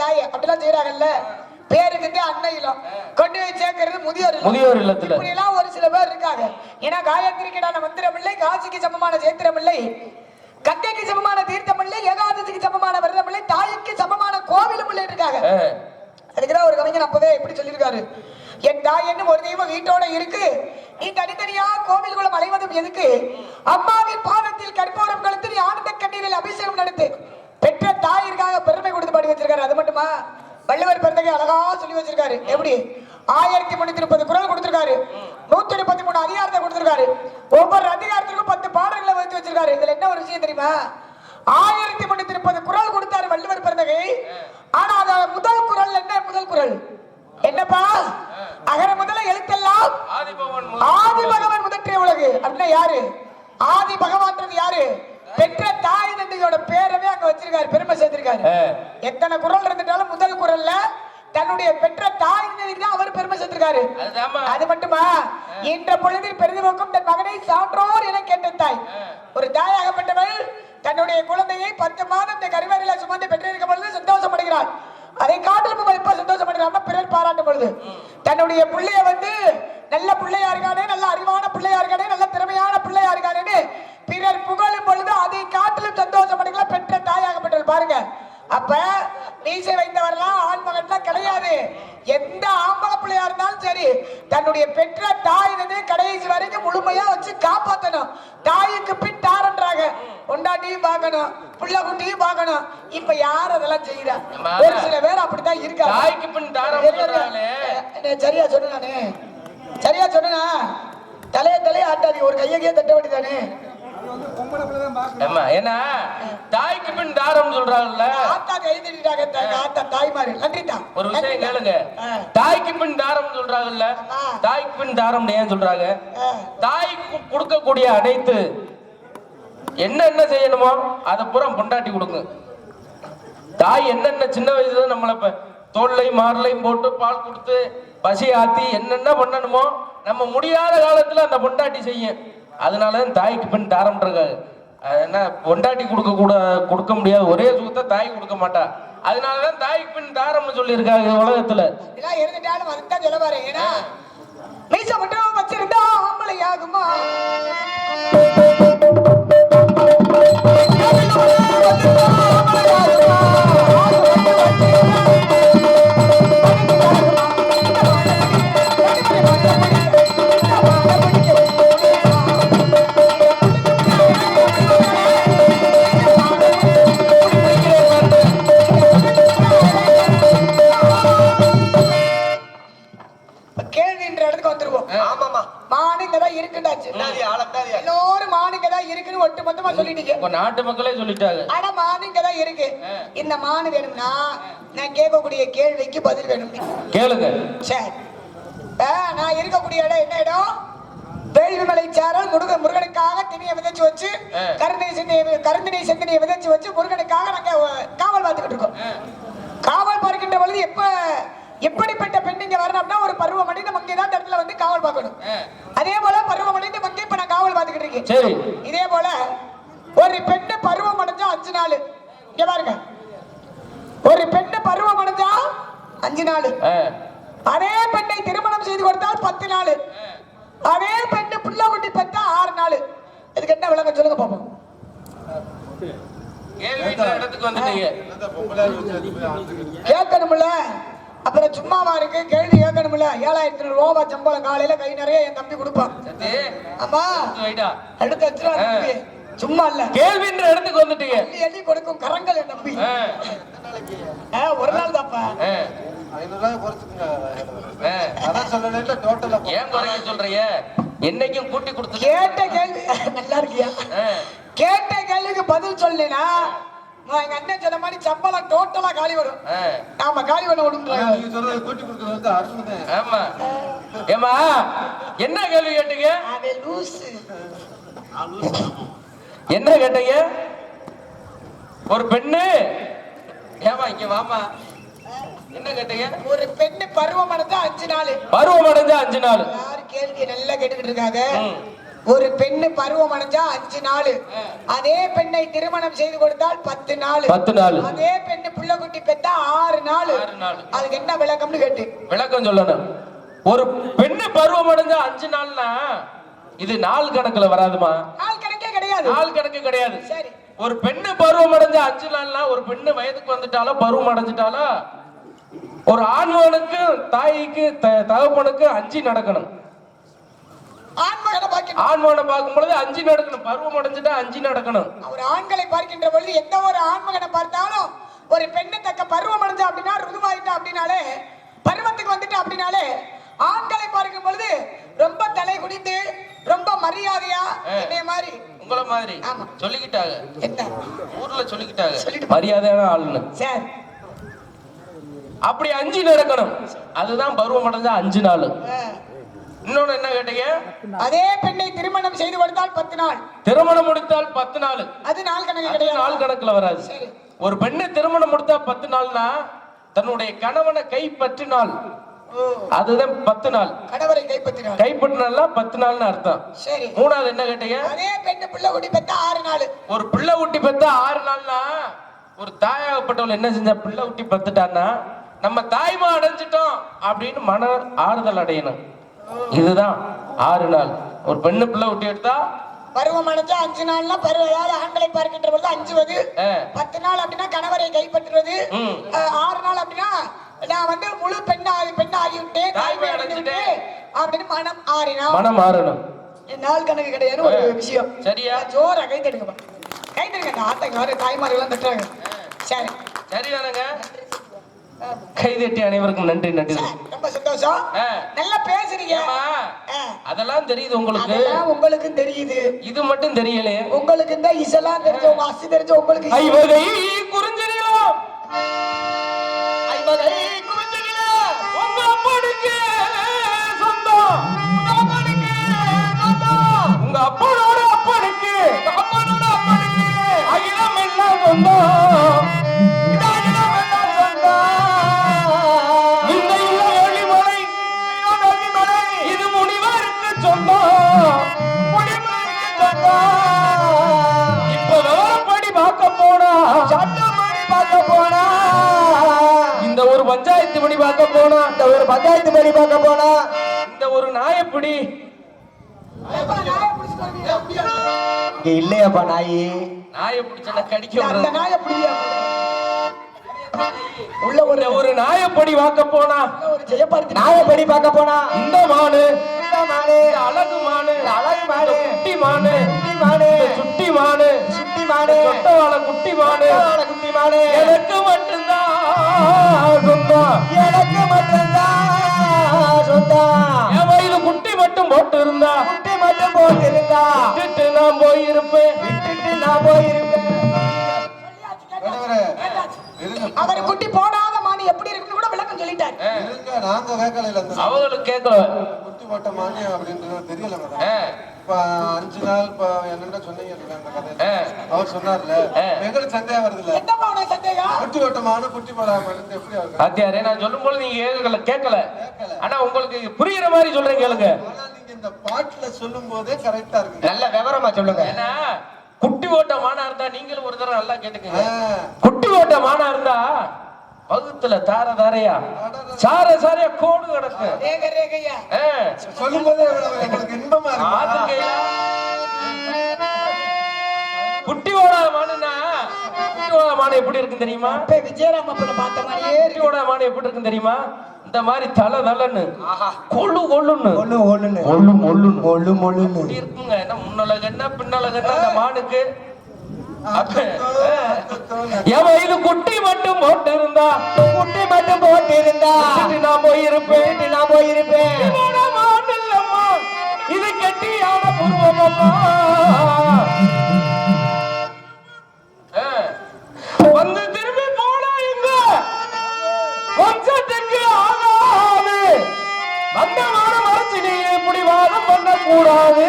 தாய் அப்படிலாம் செய்யறாங்கல்ல பேருக்கு அன்னை இல்லம் கொண்டு போய் சேர்க்கறது முதியோர். முதியோர் இல்லத்துல. இப்படி எல்லாம் ஒரு சில பேர் இருக்காங்க. ஏன்னா காயத்ரிக்கிடான மந்திரமில்லை காசிக்கு சமமான சேத்திரமில்லை கங்கைக்கு சமமான தீர்த்தமில்லை ஏகாதசிக்கு சமமான விரதமில்லை தாய்க்கு சமமான கோவிலும் இல்லை இருக்காங்க. அதுக்குதான் ஒரு கவிஞன் அப்பவே இப்படி சொல்லியிருக்காரு. என் தாய் என்னும் ஒரு தெய்வம் வீட்டோட இருக்கு. நீ தனித்தனியா கோவில்குளம் அலைவதும் எதுக்கு? அம்மாவின் பாதத்தில் கற்பூரம் கழுத்து நீ ஆனந்த கண்ணீரில் அபிஷேகம் நடத்து. பெற்ற தாயிற்காக பெருமை கொடுத்து பாடி வச்சிருக்காரு. அது மட்டுமா? வள்ளுவர் பிறந்தகை அழகா சொல்லி வச்சிருக்காரு. எப்படி? ஆயிரத்தி முன்னூத்தி முப்பது குரல் கொடுத்திருக்காரு. நூத்தி முப்பத்தி மூணு அதிகாரத்தை கொடுத்திருக்காரு. ஒவ்வொரு அதிகாரத்திற்கும் பத்து பாடல்களை வச்சு வச்சிருக்காரு. இதுல என்ன ஒரு விஷயம் தெரியுமா? ஆயிரத்தி முன்னூத்தி முப்பது குரல் கொடுத்தாரு வள்ளுவர் பிறந்தகை. ஆனா அத முதல் குரல் என்ன? முதல் குரல். என்னப்பா? அகர முதல எழுத்தெல்லாம் ஆதி பகவான் முதற்றிய உலகு. அப்படின்னா யாரு? ஆதி பகவான்றது யாரு? பெற்ற தாய் தந்தையோட பேரவே அங்க வச்சிருக்காரு பெருமை சேர்த்திருக்காரு. எத்தனை குரல் இருந்துட்டாலும் முதல் குரல்ல தன்னுடைய பெற்ற தாய் தான் அவர் பெருமை சேர்த்திருக்காரு. அது மட்டுமா? இன்ற பொழுதில் பெரிதுவக்கும் தன் மகனை சான்றோர் என கேட்ட தாய். ஒரு தாயாகப்பட்டவள் தன்னுடைய குழந்தையை பத்து மாதம் கருவறையில சுமந்து பெற்றிருக்கும் பொழுது சந்தோஷப்படுகிறாள். அதை காட்டிலும் எப்ப சந்தோஷப்படுகிறான்னா பிறர் பாராட்டும் பொழுது. தன்னுடைய பிள்ளைய வந்து நல்ல பிள்ளையா இருக்கானே நல்ல அறிவான பிள்ளையா இருக்கானே நல்ல திறமையான பிள்ளையா இருக்கானேன்னு பிறர் புகழும் பொழுது அதை காட்டிலும் சந்தோஷப்படுகிறாள் பெற்ற தாயாகப்பட்டவள் பாருங்க. அப்ப மீசை வைத்தவரெல்லாம் ஆண்மகன்லாம் கிடையாது. எந்த ஆம்பளை பிள்ளையா இருந்தாலும் சரி தன்னுடைய பெற்ற தாய் வந்து கடைசி வரைக்கும் முழுமையா வச்சு காப்பாத்தணும். தாய்க்கு பின் தாரன்றாங்க பொண்டாட்டியும் பார்க்கணும் புள்ள குட்டியும் பார்க்கணும். இப்ப யார் அதெல்லாம் செய்யறா. ஒரு சில பேர் அப்படித்தான் இருக்காங்க. தாய்க்கு பின் தாரம் சரியா சொன்னேன் நானு. சரியா சொன்னா தலைய தலைய ஆட்டாதி ஒரு கையகையே தட்ட வேண்டியதானே ஏன்னா தாய்க்கு பின் தாரம் சொல்றாங்கல்ல ஒரு விஷயம் கேளுங்க. தாய்க்கு பின் தாரம் சொல்றாங்கல்ல. தாய்க்கு பின் தாரம் ஏன் சொல்றாங்க. தாய்க்கு கொடுக்கக்கூடிய அனைத்து என்ன என்ன செய்யணுமோ அதை பூரா பொண்டாட்டி கொடுங்க. தாய் என்னென்ன சின்ன வயசுல நம்மள இப்ப தோல்லையும் மாரலையும் போட்டு பால் கொடுத்து பசி ஆத்தி என்னென்ன பண்ணணுமோ நம்ம முடியாத காலத்துல அந்த பொண்டாட்டி செய்யும். அதனாலதான் தாய்க்கு பெண் தாரம்ன்றாங்க அது என்ன பொண்டாட்டி கொடுக்க கூட கொடுக்க முடியாது. ஒரே சுகத்தை தாய் கொடுக்க மாட்டா. அதனாலதான் தாய்க்கு பெண் தாரம்னு சொல்லியிருக்காங்க உலகத்துல. இதெல்லாம் இருந்துட்டாலும் அதுதான் சொல்ல பாரு ஏன்னா மீச மட்டும் வச்சிருந்தா ஆம்பளை ஆகுமா பதில் வேணும். கேளுங்க. சரி ஆ, நான் இருக்கக்கூடிய இடம் என்ன இடம்? வேள்விமலை சாரல் முருக முருகனுக்காக திணியை விதைச்சு வச்சு. கருணை சிந்தனையை கருந்தினை சிந்தனையை விதைச்சு வச்சு முருகனுக்காக நாங்க காவல் பார்த்துக்கிட்டு இருக்கோம். காவல் பார்க்கின்ற பொழுது எப்ப எப்படிப்பட்ட பெண் இங்க வரணும்னா ஒரு இங்கே தான் இந்த இடத்துல வந்து காவல் பார்க்கணும். அதே போல பருவமணி நம்ம இங்கே இப்ப நான் காவல் பார்த்துக்கிட்டு இருக்கேன். சரி. இதே போல ஒரு பெண்ணு பருவம் அடைஞ்சா அஞ்சு நாள். இங்க பாருங்க. ஒரு பெண்ணு பருவம் அடைஞ்சா அஞ்சு நாள். அதே பெண்ணை திருமணம் செய்து கொடுத்தால் பத்து நாள். அதே பெண்ணு புள்ள குட்டி பெற்றா ஆறு நாள். இதுக்கு என்ன விளக்கம் சொல்லுங்க பாப்போம். கேட்கணும்ல. அப்புறம் சும்மாவா இருக்கு? கேள்வி கேட்கணும்ல. ஏழாயிரத்தி ரூபா சம்பளம் காலையில கை நிறைய என் தம்பி கொடுப்பான். ஆமா. அடுத்த சும்மா இல்ல. கேள்வின்ற இடத்துக்கு வந்துட்டீங்க. எள்ளி எள்ளி கொடுக்கும் கரங்கள் ஆ, ஒரு நாள் தாப்பா என்னைக்கும் கூட்டி கொடுத்து கேட்ட கேள்வி நல்லா இருக்கியா? கேட்ட கேள்விக்கு பதில் சொல்லலைன்னா நான் எங்க அண்ணன் சொன்ன மாதிரி சம்பளம் டோட்டலா காலி வரும். ஆமா காலி பண்ண அருள்தான். ஆமா. ஏமா என்ன கேள்வி கேட்டீங்க? என்ன கேட்டீங்க? ஒரு பெண்ணு. ஏமா இங்க வாமா என்ன கேட்டீங்க? ஒரு பெண்ணு பருவம் அடைஞ்சா அஞ்சு நாள். பருவம் அடைஞ்ச அஞ்சு நாள். யாரு கேள்வி நல்லா கேட்டுக்கிட்டு இருக்காங்க. ஒரு பெண்ணு பருவம் அடைஞ்சா அஞ்சு நாள். அதே பெண்ணை திருமணம் செய்து கொடுத்தால் பத்து நாள். பத்து நாள். அதே பெண்ணு புள்ள குட்டி பெத்தா ஆறு நாள். அதுக்கு என்ன விளக்கம்னு கேட்டு. விளக்கம் சொல்லணும். ஒரு பெண்ணு பருவம் அடைஞ்சா அஞ்சு நாள்னா இது நாள் கணக்குல வராதுமா? நாள் கிடையாது. நாள் கணக்கு கிடையாது. சரி. ஒரு பெண்ணு பருவம் அடைஞ்ச அஞ்சு நாள்னா ஒரு பெண்ணு வயதுக்கு வந்துட்டாலோ பருவம் அடைஞ்சிட்டாலோ ஒரு ஆண்மகனுக்கு தாய்க்கு தகப்பனுக்கு அஞ்சு நடக்கணும். ஆண்மகனை பார்க்கும் பொழுது அஞ்சு நடக்கணும். பருவம் அடைஞ்சிட்டா அஞ்சு நடக்கணும். அவர் ஆண்களை பார்க்கின்ற பொழுது எந்த ஒரு ஆண்மகனை பார்த்தாலும் ஒரு பெண்ணு தக்க பருவம் அடைஞ்சா அப்படின்னா ருதுவாயிட்டா அப்படின்னாலே பருவத்துக்கு வந்துட்டா அப்படின்னாலே ஆண்களை பார்க்கும் பொழுது ரொம்ப தலை குனிந்து ரொம்ப மரியாதையா என்னைய மாதிரி உங்கள மாதிரி. சொல்லிக்கிட்டாங்க. என்ன ஊர்ல சொல்லிக்கிட்டாங்க. மரியாதையான ஆளுன்னு சரி. அப்படி அஞ்சு நடக்கணும். அதுதான் பருவம் அடைஞ்சா அஞ்சு நாள். இன்னொன்னு என்ன கேட்டீங்க? அதே பெண்ணை திருமணம் செய்து கொடுத்தால் பத்து நாள். திருமணம் முடித்தால் பத்து நாள். அது நாள் கணக்கு கிடையாது. நாள் கணக்குல வராது. ஒரு பெண்ணு திருமணம் முடித்தா பத்து நாள்னா தன்னுடைய கணவனை கைப்பற்றினாள் அதுதான் பத்து நாள். கணவரை கைப்பற்றினார் கைப்பற்றினால பத்து நாள்னு அர்த்தம். சரி. மூணாவது என்ன கேட்டீங்க? அதே பெண்ணு பிள்ளை குட்டி பெத்தா ஆறு நாள். ஒரு பிள்ளை ஊட்டி பெத்தா ஆறு நாள்னா ஒரு தாயாகப்பட்டவள் என்ன செஞ்சா பிள்ளை ஊட்டி பத்துட்டான்னா நம்ம தாய்மா அடைஞ்சிட்டோம் அப்படின்னு மன ஆறுதல் அடையணும். இதுதான் ஆறு நாள். ஒரு பெண்ணு பிள்ளை ஊட்டி எடுத்தா? பருவம் அடைஞ்சா அஞ்சு நாள்னா பருவ அதாவது ஆண்களை பார்க்கின்ற பொழுது அஞ்சுவது. பத்து நாள் அப்படின்னா கணவரை கைப்பற்றுவது. ஆறு நாள் அப்படின்னா நான் வந்து முழு பெண்ணாகி பெண்ணாகி விட்டேன் தாய்மை அடைஞ்சிட்டேன். அப்படின்னு மனம் ஆறினா மனம் மாறணும். நாள் கணக்கு கிடையாது ஒரு விஷயம். சரியா? ஜோரா கை தட்டுங்கப்பா. கை தட்டுங்க அந்த ஆட்டக்கார தாய்மார்கள்லாம் தட்டுறாங்க. சரி. சரிதானுங்க கைதட்டி அனைவருக்கும் நன்றி நன்றி. ரொம்ப சந்தோஷம். நல்லா பேசுறீங்க. அதெல்லாம் தெரியுது உங்களுக்கு. அதெல்லாம் உங்களுக்கும் தெரியுது. இது மட்டும் தெரியலையே உங்களுக்கு இந்த இசெல்லாம் தெரிஞ்ச உங்க அசி தெரிஞ்ச உங்களுக்கு இசை. ஒரு பஞ்சாயத்து படி பார்க்க போனா? இந்த ஒரு பஞ்சாயத்து படி பார்க்க போனா? இந்த ஒரு நாயப்பிடி இல்லையாப்பா நாயி? நாயை பிடிச்சல கடிக்க அந்த நாய பிடியா? உள்ள ஒரு ஒரு நாயப்படி பார்க்க போனா ஒரு ஜெயபாரதி நாய படி பார்க்க போனா இந்த மானு. இந்த இந்த அழகு மானு. அழகு இந்த குட்டி மானு. குட்டி இந்த சுட்டி மானு. சுட்டி மாடு சொட்டவாள குட்டி மானு. குட்டி மாடு எனக்கு மட்டும்தான் சொந்தம் எனக்கு மட்டும்தான் சொந்தம் குட்டி மட்டும் போட்டு இருந்தா குட்டி மட்டும் போட்டிருந்தா. விட்டுட்டு நான் போயிருப்பேன். விட்டுட்டு நான் போயிருப்பேன். அவர் குட்டி போடாத மானி எப்படி இருக்குன்னு கூட விளக்கம் சொல்லிட்டாரு. நாங்க கேட்கல அவங்களுக்கு கேட்கல. குட்டி ஓட்ட மானி அப்படின்றது தெரியல இப்ப அஞ்சு நாள் இப்ப என்னென்ன சொன்னீங்க அந்த கதை. அவர் சொன்னார்ல. எங்களுக்கு சந்தேகம் வருது இல்ல என்னப்பா உனக்கு சந்தேகம்? குட்டி ஓட்டமான குட்டி போடாமல் எப்படி பாத்தியாரே நான் சொல்லும் போது நீங்க கேட்கல. கேட்கல. ஆனா உங்களுக்கு புரியுற மாதிரி சொல்றேன் கேளுங்க. நீங்க இந்த பாட்டுல சொல்லும் போதே கரெக்டா இருக்கு நல்ல விவரமா சொல்லுங்க. ஏன்னா குட்டி ஓட்ட மானா இருந்தா நீங்களும் ஒரு தடவை நல்லா கேட்டுக்கங்க. குட்டி ஓட்ட மானா இருந்தா வகுத்துல தார தாரையா? சார சாரையா கோடு கிடக்கு. ரேக ரேகையா? ஆ, சொல்லும் போதே இன்பமா. குட்டி ஓடாத மானுனா குட்டி ஓடாத மாடு எப்படி இருக்கு தெரியுமா? விஜயராம பார்த்த மாதிரியே குட்டி ஓடாத மாடு எப்படி இருக்கு தெரியுமா? இந்த மாதிரி தலை தலன்னு கொள்ளு கொள்ளுன்னு. ஒண்ணு ஒண்ணுன்னு கொள்ளு மொழு மொழுன்னு இப்படி இருக்குங்க? என்ன பின்னழகு என்ன அந்த மானுக்கு? என் வயது குட்டி மட்டும் போட்டு இருந்தா குட்டி மட்டும் போட்டிருந்தா. நான் போயிருப்பேன். நான் போயிருப்பேன். இது கெட்டியான. வந்து திரும்பி போனா இங்க வம்சத்துக்கு ஆகாது. வந்த வாரம் மறைச்சு நீ இப்படி வாதம் பண்ண கூடாது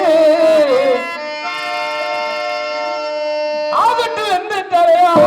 Yeah.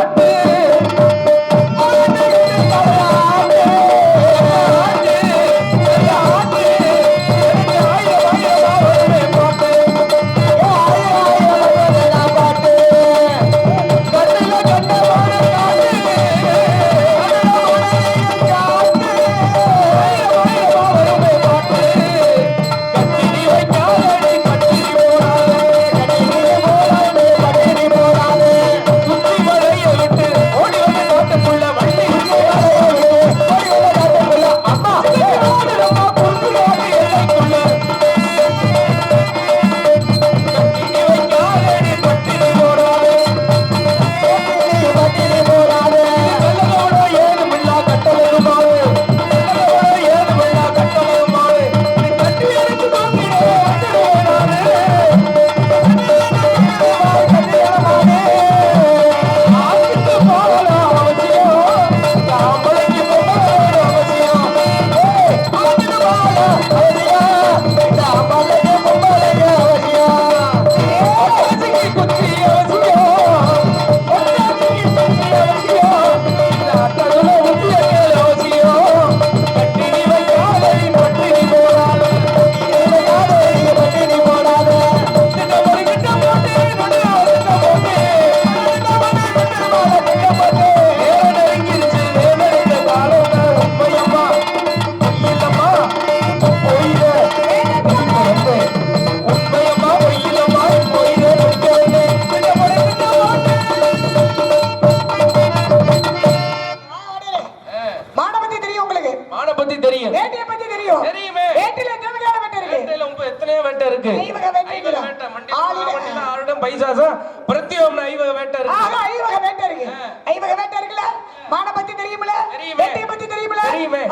ஐவக வேட்டை இருக்கு. ஐவக வேட்டை இருக்கு. ஐவக வேட்டை இருக்குல்ல? மான பத்தி தெரியுமில தெரியுமே. வேட்டையை பத்தி தெரியுமில தெரியுமே.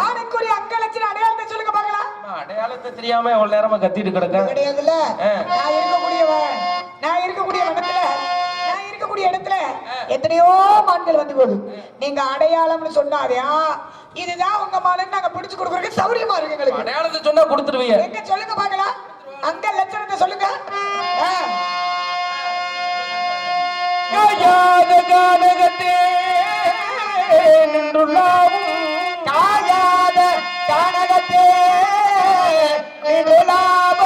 அங்க லட்சணம் அடையாளத்தை சொல்லுங்க பார்க்கலாம். அடையாளத்தை தெரியாம எவ்வளவு நேரமா கத்திட்டு கிடக்க கிடையாதுல்ல. நான் இருக்கக்கூடியவன். நான் இருக்கக்கூடிய இடத்துல. நான் இருக்கக்கூடிய இடத்துல எத்தனையோ மான்கள் வந்து போகுது. நீங்க அடையாளம்னு சொன்னாதே. இதுதான் உங்க மானுன்னு நாங்க பிடிச்சு கொடுக்கறதுக்கு சௌரியமா இருக்கு எங்களுக்கு. அடையாளத்தை சொன்னா கொடுத்துருவீங்க. எங்க சொல்லுங்க பார்க்கலாம். அங்க லட்சணத்தை சொல்லுங்க. காயாத கானகத்தே நின்றுள்ளாவும் காயாத கானகத்தே நின்றுள்ளாவும்.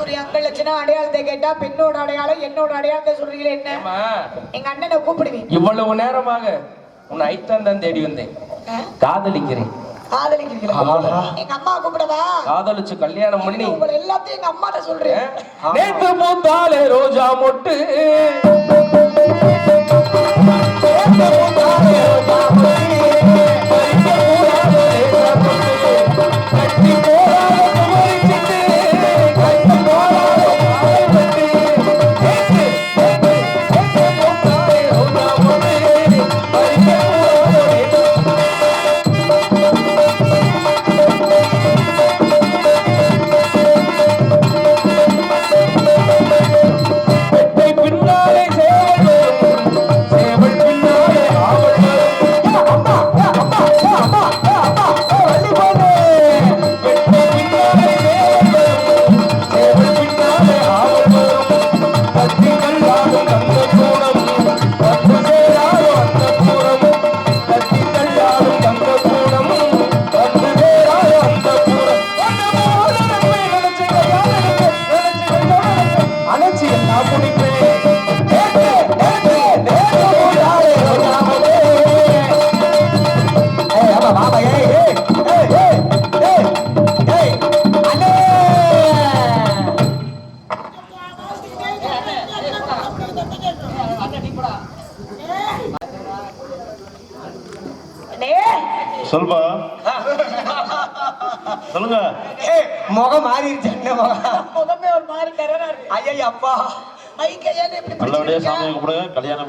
ஆணுக்குரிய அங்க லட்சணம் அடையாளத்தை கேட்டா பெண்ணோட அடையாளம் என்னோட அடையாளத்தை சொல்றீங்களே என்ன? எங்க அண்ணனை கூப்பிடுவேன். இவ்வளவு நேரமாக உன் ஐத்தான் தான் தேடி வந்தேன்? காதலிக்கிறேன். காதலிக்கிறீங்களா? ஆமாடா. எங்க அம்மா கூப்பிடவா? காதலிச்சு கல்யாணம் பண்ணி. உங்களை எல்லாத்தையும் எங்க அம்மாட்ட சொல்றேன். பூத்தாலே ரோஜா மொட்டு.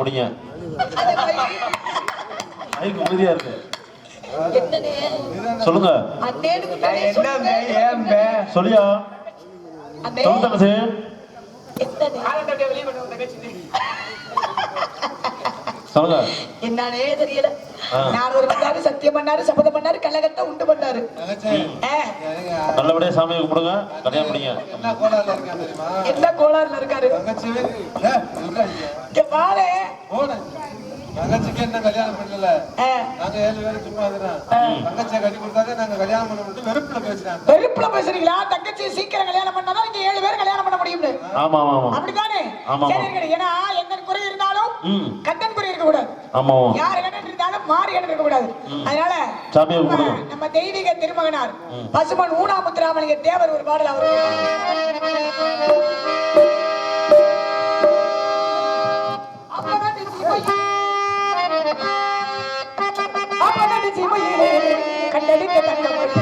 முடிங்க அது மை- மைக்கு உறுதியா இருக்கு? சொல்லுங்க அண்ணேன்னு நான் முன்னாடியே என்ன பே, சொல்லிட்டேன். ஏன் பே? சொல்லியா அண்ணே, சொல்லு தங்கச்சி என்னண்ணே? சொல்லுங்க என்னன்னே தெரியல. நாரதர் பண்ணாரு சத்தியம் பண்ணாரு சபதம் பண்ணாரு கள்ளகத்தை உண்டு பண்ணாரு. நல்லபடியா சாமியை கும்பிடுங்க. கல்யாணம் என்ன கோளாறுல இருக்காரு தங்கச்சிக்கு என்ன கல்யாணம் பண்ணல? நாங்க ஏழு பேரும் சும்மா இருக்கிறோம். தங்கச்சியை கட்டி கொடுத்தாதே நாங்க கல்யாணம் பண்ண முடியும் வெறுப்புல பேசுறாங்க வெறுப்புல பேசுறீங்களா? தங்கச்சி சீக்கிரம் கல்யாணம் பண்ணாதான் நீங்க ஏழு பேர் கல்யாணம் பண்ண முடியும்னு. ஆமா ஆமா. சரி இருக்கட்டும். ஏன்னா எந்தன் குறை இருந்தாலும் கந்தன் குறை இருக்க கூடாது ஆமா. யார் இருந்தாலும் மாறி கண்ணன் இருக்க கூடாது அதனால. நம்ம தெய்வீக திருமகனார் பசுமன் ஊனாமுத்திராமலிங்க தேவர் ஒரு பாடல் அவர் அப்பனடி சீமையிலே கண்டெடுத்த தங்கமணி.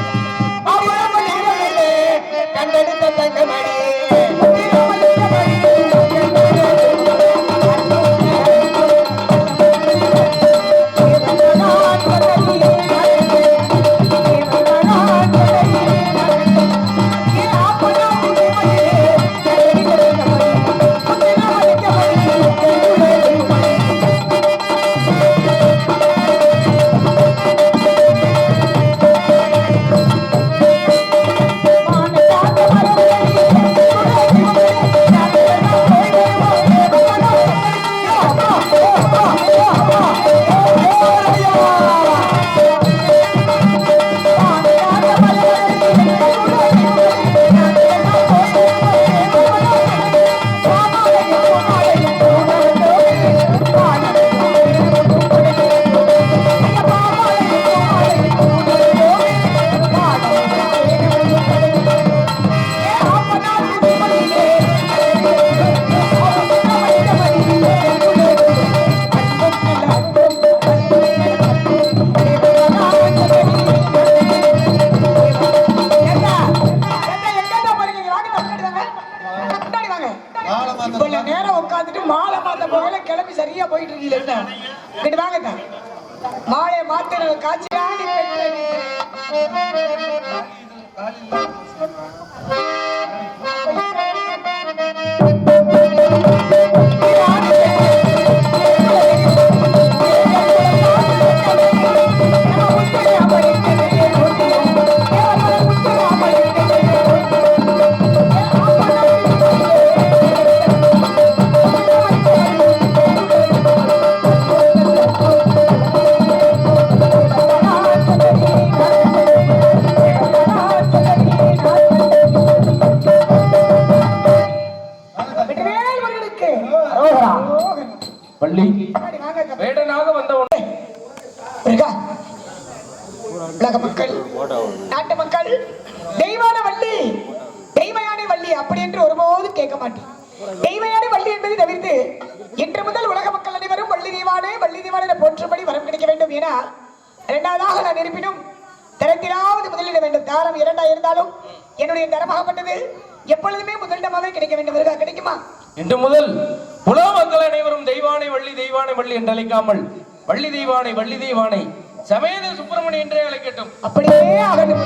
இரண்டாவதாக நான் இருப்பினும் தரத்திலாவது முதலிட வேண்டும் தாரம் இரண்டா இருந்தாலும் என்னுடைய தரமாகப்பட்டது எப்பொழுதுமே முதலிடமாவே கிடைக்க வேண்டும். இருக்கா கிடைக்குமா? இன்று முதல் உலக மக்கள் அனைவரும் தெய்வானை வள்ளி தெய்வானை வள்ளி என்று அழைக்காமல் வள்ளி தெய்வானை வள்ளி தெய்வானை சமேத சுப்பிரமணிய என்றே அழைக்கட்டும். அப்படியே ஆகட்டும்.